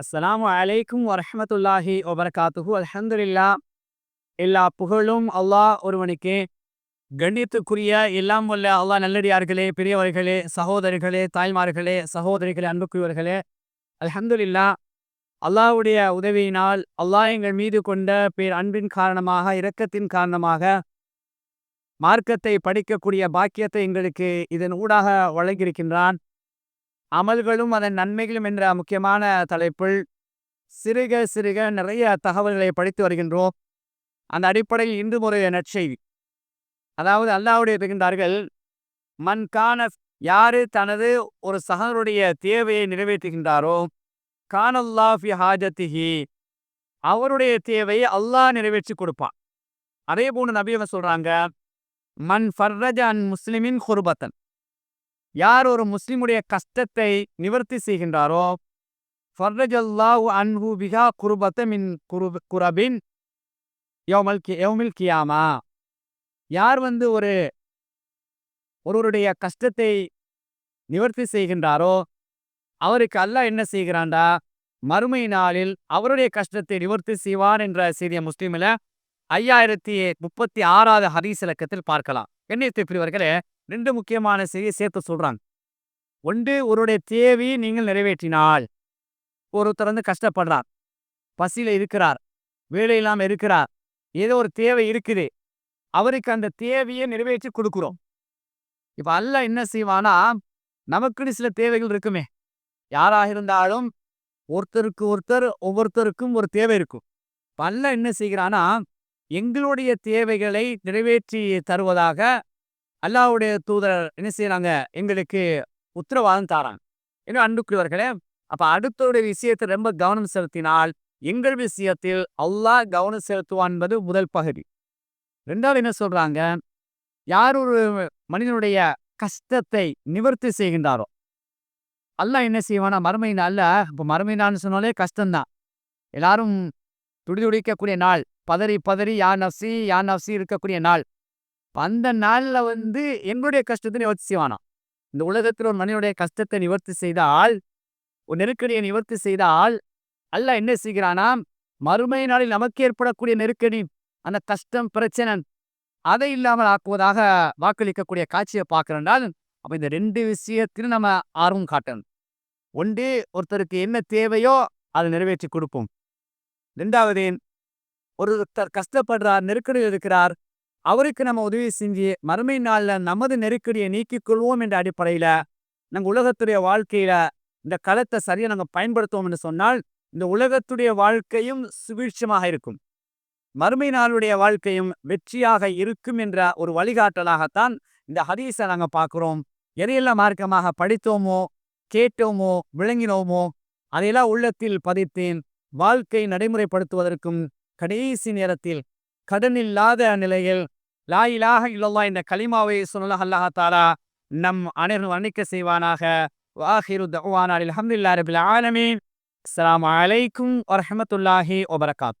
அஸ்லாம் அலைக்கும் வரமத்துல்லாஹி வபரகாத்துஹு அலமதுல்லா எல்லா புகழும் அல்லாஹ் ஒருவனுக்கு கண்ணியத்துக்குரிய எல்லாம் வல்ல அல்லாஹ் நல்லடியார்களே பெரியவர்களே சகோதரிகளே தாய்மார்களே சகோதரிகளே அன்புக்குரியவர்களே அலமதுல்லா அல்லாஹ்வுடைய உதவியினால் அல்லாஹ் எங்கள் மீது கொண்ட பேர் அன்பின் காரணமாக இரக்கத்தின் காரணமாக மார்க்கத்தை படிக்கக்கூடிய பாக்கியத்தை எங்களுக்கு இதன் ஊடாக வழங்கியிருக்கின்றான் அமல்களும் அதன் நன்மைகளும் என்ற முக்கியமான தலைப்பில் சிறுக சிறுக நிறைய தகவல்களை படித்து வருகின்றோம். அந்த அடிப்படையில் இந்து முறைய நற்செய்தி. அதாவது அல்லாவுடைய இருக்கின்றார்கள் மண் காண யாரு தனது ஒரு சகனுடைய தேவையை நிறைவேற்றுகின்றாரோ கானல்லாஃபி ஹாஜத்திஹி அவருடைய தேவையை அல்லாஹ் நிறைவேற்றி கொடுப்பான். அதே போன்று நபியவன் சொல்றாங்க மன் ஃபர்ரஜ் அன் முஸ்லிமின் குர்பத்தன். யார் ஒரு முஸ்லிமுடைய கஷ்டத்தை நிவர்த்தி செய்கின்றாரோ ஃபர்ரஜல்லாஹு அன்ஹு பிஹா குருபத்த மின் குரு குரபின் யோமல் கி யோமில் கியாமா. யார் வந்து ஒரு ஒருவருடைய கஷ்டத்தை நிவர்த்தி செய்கின்றாரோ அவருக்கு அல்லாஹ் என்ன செய்கிறான்டா? மறுமை நாளில் அவருடைய கஷ்டத்தை நிவர்த்தி செய்வான் என்ற செய்திய முஸ்லீமில் ஐயாயிரத்தி முப்பத்தி ஆறாவது ஹரீஸ் இலக்கத்தில் பார்க்கலாம். எண்ணெய் பிரிவர்களே ரெண்டு முக்கியமான செய்தியை சேர்த்து சொல்கிறாங்க ஒன்று ஒருடைய தேவையை நீங்கள் நிறைவேற்றினால் ஒருத்தர் வந்து கஷ்டப்படுறார் பசியில் இருக்கிறார் வேலை இல்லாமல் இருக்கிறார் ஏதோ ஒரு தேவை இருக்குது அவருக்கு அந்த தேவையை நிறைவேற்றி கொடுக்குறோம். இப்போ அல்ல என்ன செய்வானா நமக்குன்னு சில தேவைகள் இருக்குமே. யாராக இருந்தாலும் ஒருத்தருக்கு ஒருத்தர் ஒவ்வொருத்தருக்கும் ஒரு தேவை இருக்கும். இப்போ அல்ல என்ன செய்கிறானா எங்களுடைய தேவைகளை நிறைவேற்றி தருவதாக அல்லாவுடைய தூதர் என்ன செய்யறாங்க எங்களுக்கு உத்தரவாதம் தாராங்க. ஏன்னா அன்புக்குரியவர்களே அப்ப அடுத்தவருடைய விஷயத்தை ரொம்ப கவனம் செலுத்தினால் எங்கள் விஷயத்தில் அல்லாஹ் கவனம் செலுத்துவான் என்பது முதல் பகுதி. ரெண்டாவது என்ன சொல்றாங்க? யார் ஒரு மனிதனுடைய கஷ்டத்தை நிவர்த்தி செய்கின்றாரோ அல்லாஹ் என்ன செய்வானா மறுமை நாள்ல இப்போ மறுமை நாள்னு சொன்னாலே கஷ்டம்தான். எல்லாரும் துடிதுடிக்கக்கூடிய நாள் பதறி பதறி யா நப்சி யா நப்சி இருக்கக்கூடிய நாள். அந்த நாள்ல வந்து என்னுடைய கஷ்டத்தை நிவர்த்தி செய்வானா? இந்த உலகத்தில் ஒரு மனிதனுடைய கஷ்டத்தை நிவர்த்தி செய்தால் ஒரு நெருக்கடியை நிவர்த்தி செய்தால் அல்ல என்ன செய்கிறானா? மறுமை நாளில் நமக்கு ஏற்படக்கூடிய நெருக்கடி அந்த கஷ்டம் பிரச்சனை அதை இல்லாமல் ஆக்குவதாக வாக்களிக்கக்கூடிய காட்சியை பார்க்கிறனால் அப்போ இந்த ரெண்டு விஷயத்திலும் நம்ம ஆர்வம் காட்டணும். ஒன்று ஒருத்தருக்கு என்ன தேவையோ அதை நிறைவேற்றி கொடுப்போம். ரெண்டாவது ஒருத்தர் கஷ்டப்படுறார் நெருக்கடியில் இருக்கிறார் அவருக்கு நம்ம உதவி செஞ்சு மறுமை நாளில் நமது நெருக்கடியை நீக்கிக் கொள்வோம் என்ற அடிப்படையில் நாங்கள் உலகத்துடைய வாழ்க்கையில இந்த களத்தை சரியாக நாங்கள் பயன்படுத்துவோம் என்று சொன்னால் இந்த உலகத்துடைய வாழ்க்கையும் சுபீட்சமாக இருக்கும். மறுமை நாளுடைய வாழ்க்கையும் வெற்றியாக இருக்கும் என்ற ஒரு வழிகாட்டலாகத்தான் இந்த ஹதீஸை நாங்கள் பார்க்குறோம். எதையெல்லாம் மார்க்கமாக படித்தோமோ கேட்டோமோ விளங்கினோமோ அதையெல்லாம் உள்ளத்தில் பதித்தேன். வாழ்க்கை நடைமுறைப்படுத்துவதற்கும் கடைசி நேரத்தில் கடனில்லாத நிலையில் லா இலாக இல்லல்லா என்ற கலிமாவை சொன்னலாக அல்லாஹ் தாலா நம் அனைவரும் வர்ணிக்க செய்வானாக. வாஹிரு தவானா அல்ஹம்துலில்லாஹி ரபில் ஆலமீன். அஸ்லாம் அலைக்கும் வரமத்துல்லாஹி வபரகாத்